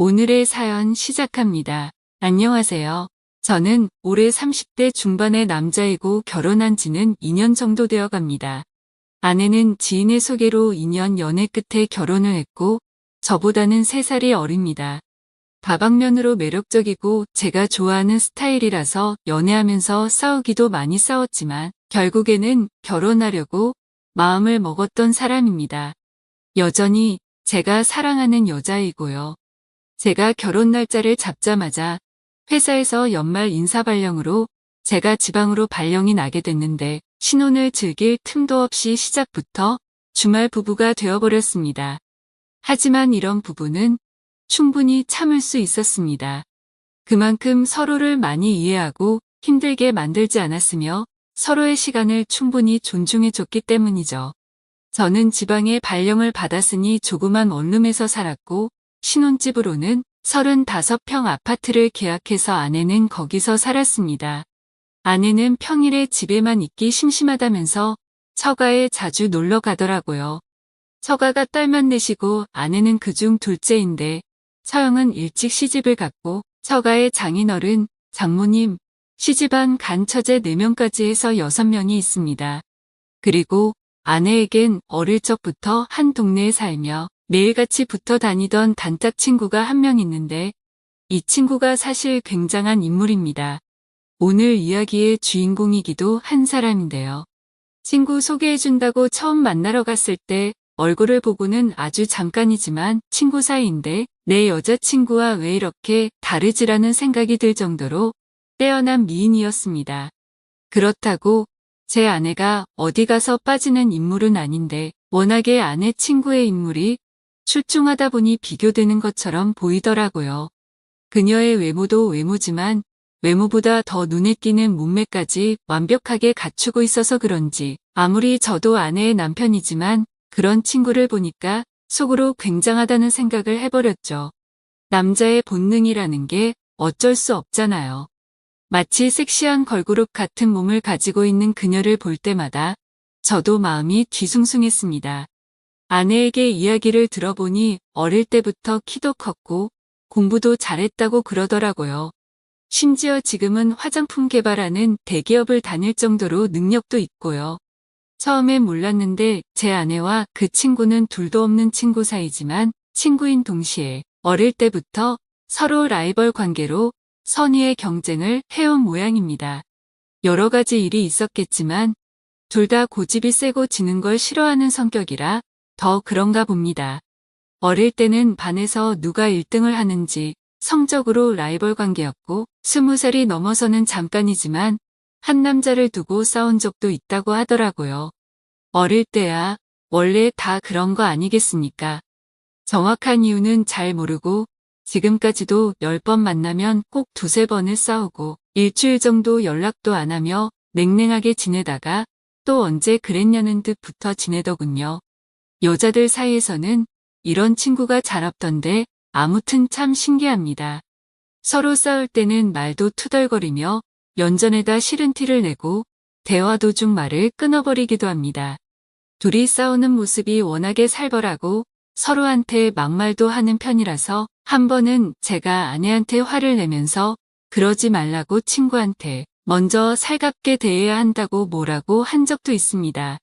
오늘의 사연 시작합니다. 안녕하세요. 저는 올해 30대 중반의 남자이고 결혼한 지는 2년 정도 되어 갑니다. 아내는 지인의 소개로 2년 연애 끝에 결혼을 했고 저보다는 3살이 어립니다. 다방면으로 매력적이고 제가 좋아하는 스타일이라서 연애하면서 싸우기도 많이 싸웠지만 결국에는 결혼하려고 마음을 먹었던 사람입니다. 여전히 제가 사랑하는 여자이고요. 제가 결혼 날짜를 잡자마자 회사에서 연말 인사 발령으로 제가 지방으로 발령이 나게 됐는데 신혼을 즐길 틈도 없이 시작부터 주말 부부가 되어버렸습니다. 하지만 이런 부부는 충분히 참을 수 있었습니다. 그만큼 서로를 많이 이해하고 힘들게 만들지 않았으며 서로의 시간을 충분히 존중해줬기 때문이죠. 저는 지방에 발령을 받았으니 조그만 원룸에서 살았고 신혼집으로는 35평 아파트를 계약해서 아내는 거기서 살았습니다. 아내는 평일에 집에만 있기 심심하다면서 처가에 자주 놀러 가더라고요. 처가가 딸만 내시고 아내는 그중 둘째인데 처형은 일찍 시집을 갔고 처가의 장인어른, 장모님, 시집안 간처제 4명까지 해서 6명이 있습니다. 그리고 아내에겐 어릴 적부터 한 동네에 살며 매일같이 붙어 다니던 단짝 친구가 한 명 있는데 이 친구가 사실 굉장한 인물입니다. 오늘 이야기의 주인공이기도 한 사람인데요. 친구 소개해준다고 처음 만나러 갔을 때 얼굴을 보고는 아주 잠깐이지만 친구 사이인데 내 여자친구와 왜 이렇게 다르지라는 생각이 들 정도로 빼어난 미인이었습니다. 그렇다고 제 아내가 어디 가서 빠지는 인물은 아닌데 워낙에 아내 친구의 인물이 출중하다 보니 비교되는 것처럼 보이더라고요. 그녀의 외모도 외모지만 외모보다 더 눈에 띄는 몸매까지 완벽하게 갖추고 있어서 그런지 아무리 저도 아내의 남편이지만 그런 친구를 보니까 속으로 굉장하다는 생각을 해버렸죠. 남자의 본능이라는 게 어쩔 수 없잖아요. 마치 섹시한 걸그룹 같은 몸을 가지고 있는 그녀를 볼 때마다 저도 마음이 뒤숭숭했습니다. 아내에게 이야기를 들어보니 어릴 때부터 키도 컸고 공부도 잘했다고 그러더라고요. 심지어 지금은 화장품 개발하는 대기업을 다닐 정도로 능력도 있고요. 처음엔 몰랐는데 제 아내와 그 친구는 둘도 없는 친구 사이지만 친구인 동시에 어릴 때부터 서로 라이벌 관계로 선의의 경쟁을 해온 모양입니다. 여러 가지 일이 있었겠지만 둘 다 고집이 세고 지는 걸 싫어하는 성격이라 더 그런가 봅니다. 어릴 때는 반에서 누가 1등을 하는지 성적으로 라이벌 관계였고 스무 살이 넘어서는 잠깐이지만 한 남자를 두고 싸운 적도 있다고 하더라고요. 어릴 때야 원래 다 그런 거 아니겠습니까? 정확한 이유는 잘 모르고 지금까지도 10번 만나면 꼭 두세 번을 싸우고 일주일 정도 연락도 안 하며 냉랭하게 지내다가 또 언제 그랬냐는 듯 붙어 지내더군요. 여자들 사이에서는 이런 친구가 잘 없던데 아무튼 참 신기합니다. 서로 싸울 때는 말도 투덜거리며 연전에다 싫은 티를 내고 대화 도중 말을 끊어버리기도 합니다. 둘이 싸우는 모습이 워낙에 살벌하고 서로한테 막말도 하는 편이라서 한 번은 제가 아내한테 화를 내면서 그러지 말라고 친구한테 먼저 살갑게 대해야 한다고 뭐라고 한 적도 있습니다.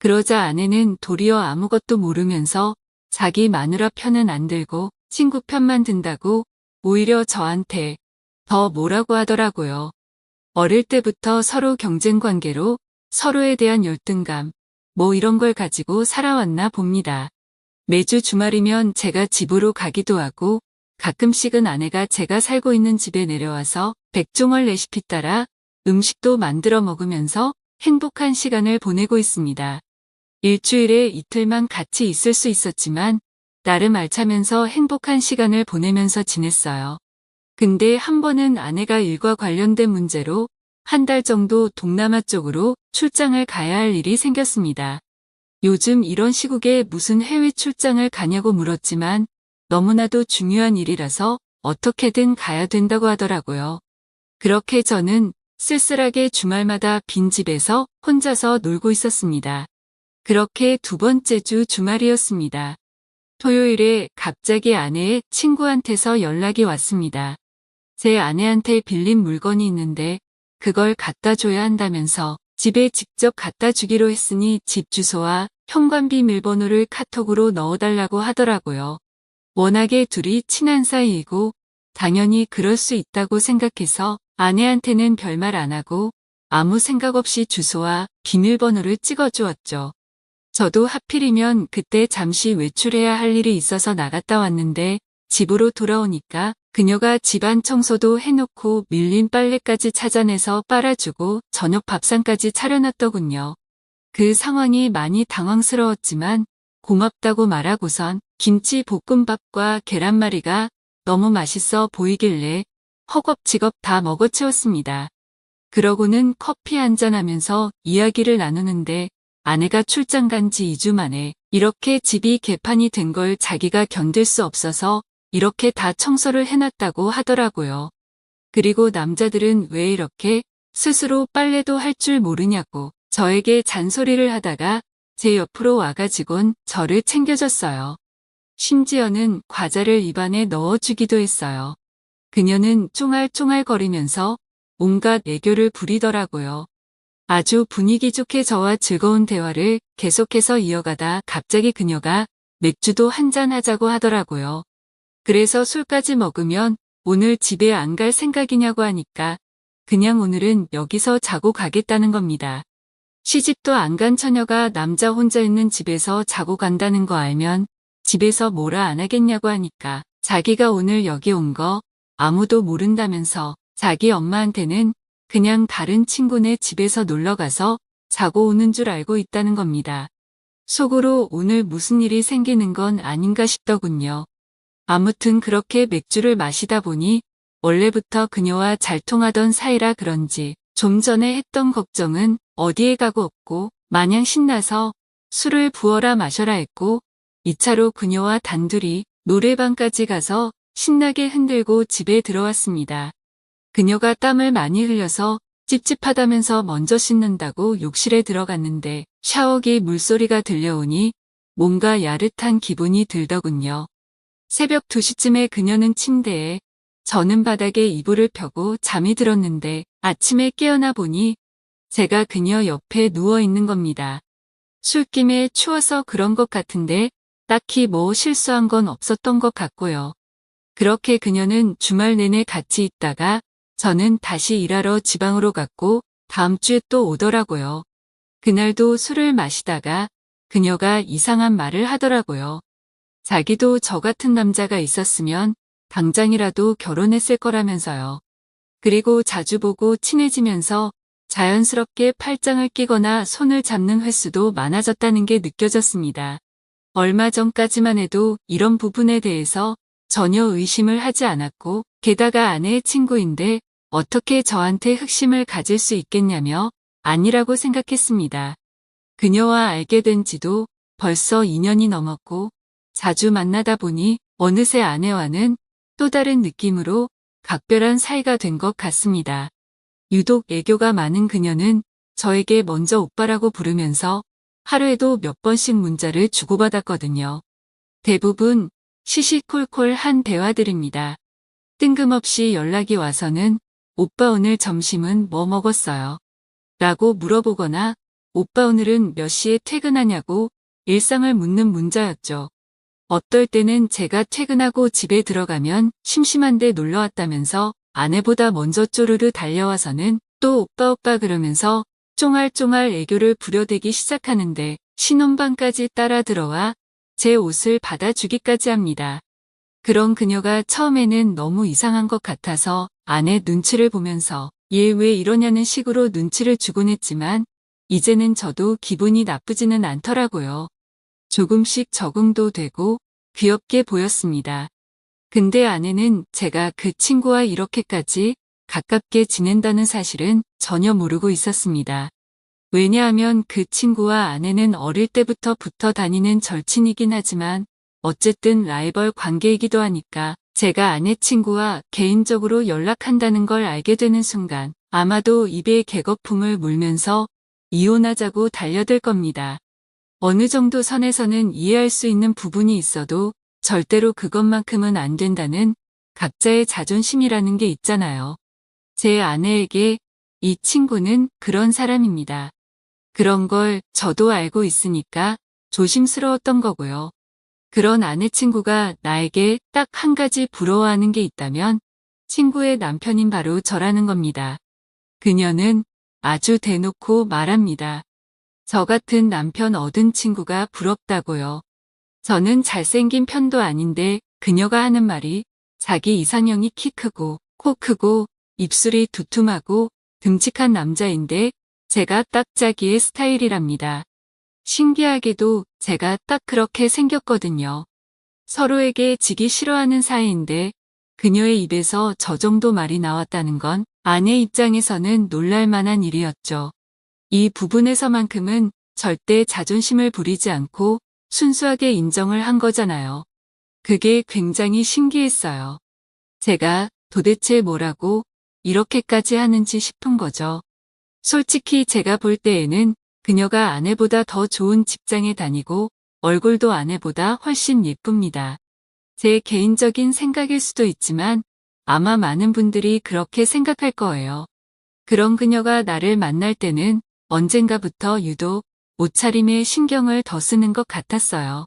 그러자 아내는 도리어 아무것도 모르면서 자기 마누라 편은 안 들고 친구 편만 든다고 오히려 저한테 더 뭐라고 하더라고요. 어릴 때부터 서로 경쟁 관계로 서로에 대한 열등감, 뭐 이런 걸 가지고 살아왔나 봅니다. 매주 주말이면 제가 집으로 가기도 하고 가끔씩은 아내가 제가 살고 있는 집에 내려와서 백종원 레시피 따라 음식도 만들어 먹으면서 행복한 시간을 보내고 있습니다. 일주일에 이틀만 같이 있을 수 있었지만 나름 알차면서 행복한 시간을 보내면서 지냈어요. 근데 한 번은 아내가 일과 관련된 문제로 한 달 정도 동남아 쪽으로 출장을 가야 할 일이 생겼습니다. 요즘 이런 시국에 무슨 해외 출장을 가냐고 물었지만 너무나도 중요한 일이라서 어떻게든 가야 된다고 하더라고요. 그렇게 저는 쓸쓸하게 주말마다 빈집에서 혼자서 놀고 있었습니다. 그렇게 두 번째 주 주말이었습니다. 토요일에 갑자기 아내의 친구한테서 연락이 왔습니다. 제 아내한테 빌린 물건이 있는데 그걸 갖다 줘야 한다면서 집에 직접 갖다 주기로 했으니 집 주소와 현관 비 밀번호를 카톡으로 넣어달라고 하더라고요. 워낙에 둘이 친한 사이이고 당연히 그럴 수 있다고 생각해서 아내한테는 별말 안 하고 아무 생각 없이 주소와 비밀번호를 찍어주었죠. 저도 하필이면 그때 잠시 외출해야 할 일이 있어서 나갔다 왔는데 집으로 돌아오니까 그녀가 집안 청소도 해놓고 밀린 빨래까지 찾아내서 빨아주고 저녁 밥상까지 차려놨더군요. 그 상황이 많이 당황스러웠지만 고맙다고 말하고선 김치 볶음밥과 계란말이가 너무 맛있어 보이길래 허겁지겁 다 먹어치웠습니다. 그러고는 커피 한잔하면서 이야기를 나누는데 아내가 출장 간 지 2주 만에 이렇게 집이 개판이 된 걸 자기가 견딜 수 없어서 이렇게 다 청소를 해놨다고 하더라고요. 그리고 남자들은 왜 이렇게 스스로 빨래도 할 줄 모르냐고 저에게 잔소리를 하다가 제 옆으로 와가지곤 저를 챙겨줬어요. 심지어는 과자를 입안에 넣어주기도 했어요. 그녀는 쫑알쫑알거리면서 온갖 애교를 부리더라고요. 아주 분위기 좋게 저와 즐거운 대화를 계속해서 이어가다 갑자기 그녀가 맥주도 한잔 하자고 하더라고요. 그래서 술까지 먹으면 오늘 집에 안 갈 생각이냐고 하니까 그냥 오늘은 여기서 자고 가겠다는 겁니다. 시집도 안 간 처녀가 남자 혼자 있는 집에서 자고 간다는 거 알면 집에서 뭐라 안 하겠냐고 하니까 자기가 오늘 여기 온 거 아무도 모른다면서 자기 엄마한테는 그냥 다른 친구네 집에서 놀러 가서 자고 오는 줄 알고 있다는 겁니다. 속으로 오늘 무슨 일이 생기는 건 아닌가 싶더군요. 아무튼 그렇게 맥주를 마시다 보니 원래부터 그녀와 잘 통하던 사이라 그런지 좀 전에 했던 걱정은 어디에 가고 없고 마냥 신나서 술을 부어라 마셔라 했고 2차로 그녀와 단둘이 노래방까지 가서 신나게 흔들고 집에 들어왔습니다. 그녀가 땀을 많이 흘려서 찝찝하다면서 먼저 씻는다고 욕실에 들어갔는데 샤워기 물소리가 들려오니 뭔가 야릇한 기분이 들더군요. 새벽 2시쯤에 그녀는 침대에 저는 바닥에 이불을 펴고 잠이 들었는데 아침에 깨어나 보니 제가 그녀 옆에 누워 있는 겁니다. 술김에 추워서 그런 것 같은데 딱히 뭐 실수한 건 없었던 것 같고요. 그렇게 그녀는 주말 내내 같이 있다가 저는 다시 일하러 지방으로 갔고 다음 주에 또 오더라고요. 그날도 술을 마시다가 그녀가 이상한 말을 하더라고요. 자기도 저 같은 남자가 있었으면 당장이라도 결혼했을 거라면서요. 그리고 자주 보고 친해지면서 자연스럽게 팔짱을 끼거나 손을 잡는 횟수도 많아졌다는 게 느껴졌습니다. 얼마 전까지만 해도 이런 부분에 대해서 전혀 의심을 하지 않았고 게다가 아내의 친구인데 어떻게 저한테 흑심을 가질 수 있겠냐며 아니라고 생각했습니다. 그녀와 알게 된 지도 벌써 2년이 넘었고 자주 만나다 보니 어느새 아내와는 또 다른 느낌으로 각별한 사이가 된 것 같습니다. 유독 애교가 많은 그녀는 저에게 먼저 오빠라고 부르면서 하루에도 몇 번씩 문자를 주고받았거든요. 대부분 시시콜콜한 대화들입니다. 뜬금없이 연락이 와서는 오빠 오늘 점심은 뭐 먹었어요? 라고 물어보거나 오빠 오늘은 몇 시에 퇴근하냐고 일상을 묻는 문자였죠. 어떨 때는 제가 퇴근하고 집에 들어가면 심심한데 놀러 왔다면서 아내보다 먼저 쪼르르 달려와서는 또 오빠 오빠 그러면서 쫑알쫑알 애교를 부려대기 시작하는데 신혼방까지 따라 들어와 제 옷을 받아주기까지 합니다. 그런 그녀가 처음에는 너무 이상한 것 같아서 아내 눈치를 보면서 얘 왜 이러냐는 식으로 눈치를 주곤 했지만 이제는 저도 기분이 나쁘지는 않더라고요. 조금씩 적응도 되고 귀엽게 보였습니다. 근데 아내는 제가 그 친구와 이렇게까지 가깝게 지낸다는 사실은 전혀 모르고 있었습니다. 왜냐하면 그 친구와 아내는 어릴 때부터 붙어 다니는 절친이긴 하지만 어쨌든 라이벌 관계이기도 하니까 제가 아내 친구와 개인적으로 연락한다는 걸 알게 되는 순간 아마도 입에 개거품을 물면서 이혼하자고 달려들 겁니다. 어느 정도 선에서는 이해할 수 있는 부분이 있어도 절대로 그것만큼은 안 된다는 각자의 자존심이라는 게 있잖아요. 제 아내에게 이 친구는 그런 사람입니다. 그런 걸 저도 알고 있으니까 조심스러웠던 거고요. 그런 아내 친구가 나에게 딱 한 가지 부러워하는 게 있다면 친구의 남편인 바로 저라는 겁니다. 그녀는 아주 대놓고 말합니다. 저 같은 남편 얻은 친구가 부럽다고요. 저는 잘생긴 편도 아닌데 그녀가 하는 말이 자기 이상형이 키 크고 코 크고 입술이 두툼하고 듬직한 남자인데 제가 딱 자기의 스타일이랍니다. 신기하게도 제가 딱 그렇게 생겼거든요. 서로에게 지기 싫어하는 사이인데 그녀의 입에서 저 정도 말이 나왔다는 건 아내 입장에서는 놀랄만한 일이었죠. 이 부분에서만큼은 절대 자존심을 부리지 않고 순수하게 인정을 한 거잖아요. 그게 굉장히 신기했어요. 제가 도대체 뭐라고 이렇게까지 하는지 싶은 거죠. 솔직히 제가 볼 때에는 그녀가 아내보다 더 좋은 직장에 다니고 얼굴도 아내보다 훨씬 예쁩니다. 제 개인적인 생각일 수도 있지만 아마 많은 분들이 그렇게 생각할 거예요. 그런 그녀가 나를 만날 때는 언젠가부터 유독 옷차림에 신경을 더 쓰는 것 같았어요.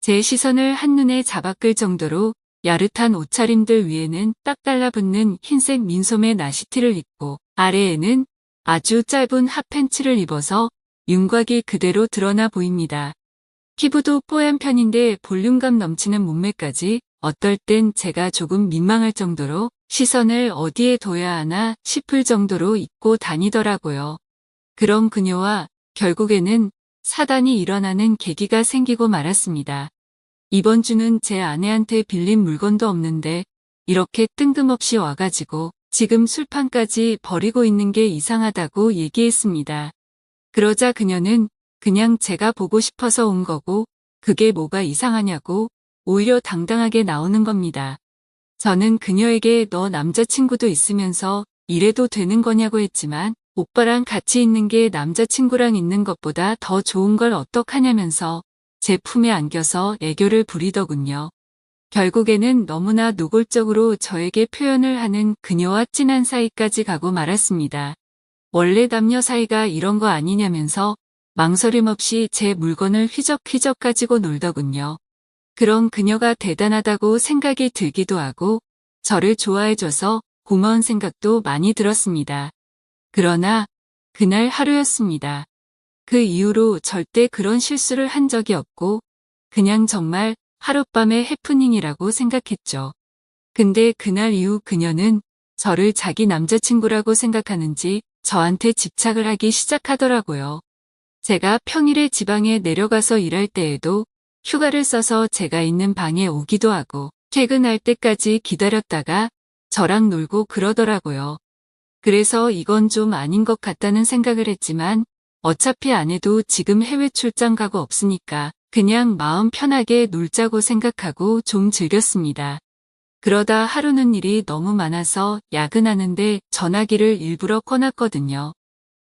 제 시선을 한눈에 잡아끌 정도로 야릇한 옷차림들 위에는 딱 달라붙는 흰색 민소매 나시티를 입고 아래에는 아주 짧은 핫팬츠를 입어서 윤곽이 그대로 드러나 보입니다. 피부도 뽀얀 편인데 볼륨감 넘치는 몸매까지 어떨 땐 제가 조금 민망할 정도로 시선을 어디에 둬야 하나 싶을 정도로 입고 다니더라고요. 그런 그녀와 결국에는 사단이 일어나는 계기가 생기고 말았습니다. 이번 주는 제 아내한테 빌린 물건도 없는데 이렇게 뜬금없이 와가지고 지금 술판까지 버리고 있는 게 이상하다고 얘기했습니다. 그러자 그녀는 그냥 제가 보고 싶어서 온 거고 그게 뭐가 이상하냐고 오히려 당당하게 나오는 겁니다. 저는 그녀에게 너 남자친구도 있으면서 이래도 되는 거냐고 했지만 오빠랑 같이 있는 게 남자친구랑 있는 것보다 더 좋은 걸 어떡하냐면서 제 품에 안겨서 애교를 부리더군요. 결국에는 너무나 노골적으로 저에게 표현을 하는 그녀와 진한 사이까지 가고 말았습니다. 원래 남녀 사이가 이런 거 아니냐면서 망설임 없이 제 물건을 휘적휘적 가지고 놀더군요. 그런 그녀가 대단하다고 생각이 들기도 하고 저를 좋아해줘서 고마운 생각도 많이 들었습니다. 그러나 그날 하루였습니다. 그 이후로 절대 그런 실수를 한 적이 없고 그냥 정말 하룻밤의 해프닝이라고 생각했죠. 근데 그날 이후 그녀는 저를 자기 남자친구라고 생각하는지 저한테 집착을 하기 시작하더라고요. 제가 평일에 지방에 내려가서 일할 때에도 휴가를 써서 제가 있는 방에 오기도 하고 퇴근할 때까지 기다렸다가 저랑 놀고 그러더라고요. 그래서 이건 좀 아닌 것 같다는 생각을 했지만 어차피 아내도 지금 해외 출장 가고 없으니까 그냥 마음 편하게 놀자고 생각하고 좀 즐겼습니다. 그러다 하루는 일이 너무 많아서 야근하는데 전화기를 일부러 꺼놨거든요.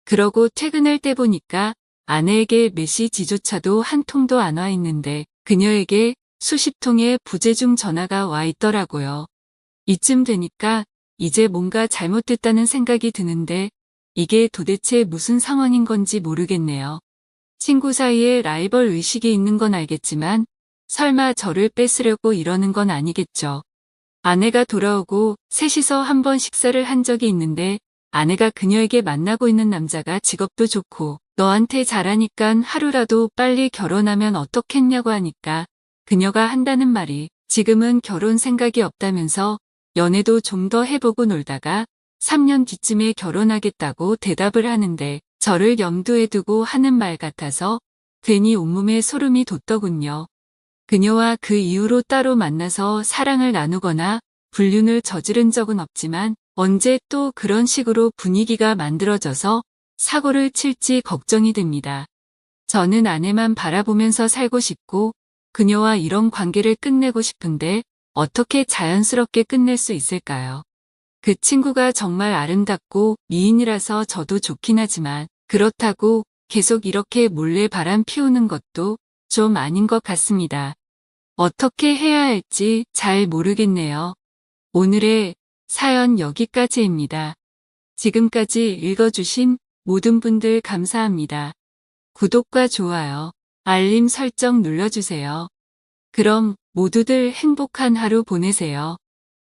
그러고 퇴근할 때 보니까 아내에게 메시지조차도 한 통도 안 와 있는데 그녀에게 수십 통의 부재중 전화가 와 있더라고요. 이쯤 되니까 이제 뭔가 잘못됐다는 생각이 드는데 이게 도대체 무슨 상황인 건지 모르겠네요. 친구 사이에 라이벌 의식이 있는 건 알겠지만 설마 저를 뺏으려고 이러는 건 아니겠죠. 아내가 돌아오고 셋이서 한 번 식사를 한 적이 있는데 아내가 그녀에게 만나고 있는 남자가 직업도 좋고 너한테 잘하니깐 하루라도 빨리 결혼하면 어떻겠냐고 하니까 그녀가 한다는 말이 지금은 결혼 생각이 없다면서 연애도 좀 더 해보고 놀다가 3년 뒤쯤에 결혼하겠다고 대답을 하는데 저를 염두에 두고 하는 말 같아서 괜히 온몸에 소름이 돋더군요. 그녀와 그 이후로 따로 만나서 사랑을 나누거나 불륜을 저지른 적은 없지만 언제 또 그런 식으로 분위기가 만들어져서 사고를 칠지 걱정이 됩니다. 저는 아내만 바라보면서 살고 싶고 그녀와 이런 관계를 끝내고 싶은데 어떻게 자연스럽게 끝낼 수 있을까요? 그 친구가 정말 아름답고 미인이라서 저도 좋긴 하지만 그렇다고 계속 이렇게 몰래 바람 피우는 것도 좀 아닌 것 같습니다. 어떻게 해야 할지 잘 모르겠네요. 오늘의 사연 여기까지입니다. 지금까지 읽어주신 모든 분들 감사합니다. 구독과 좋아요, 알림 설정 눌러주세요. 그럼 모두들 행복한 하루 보내세요.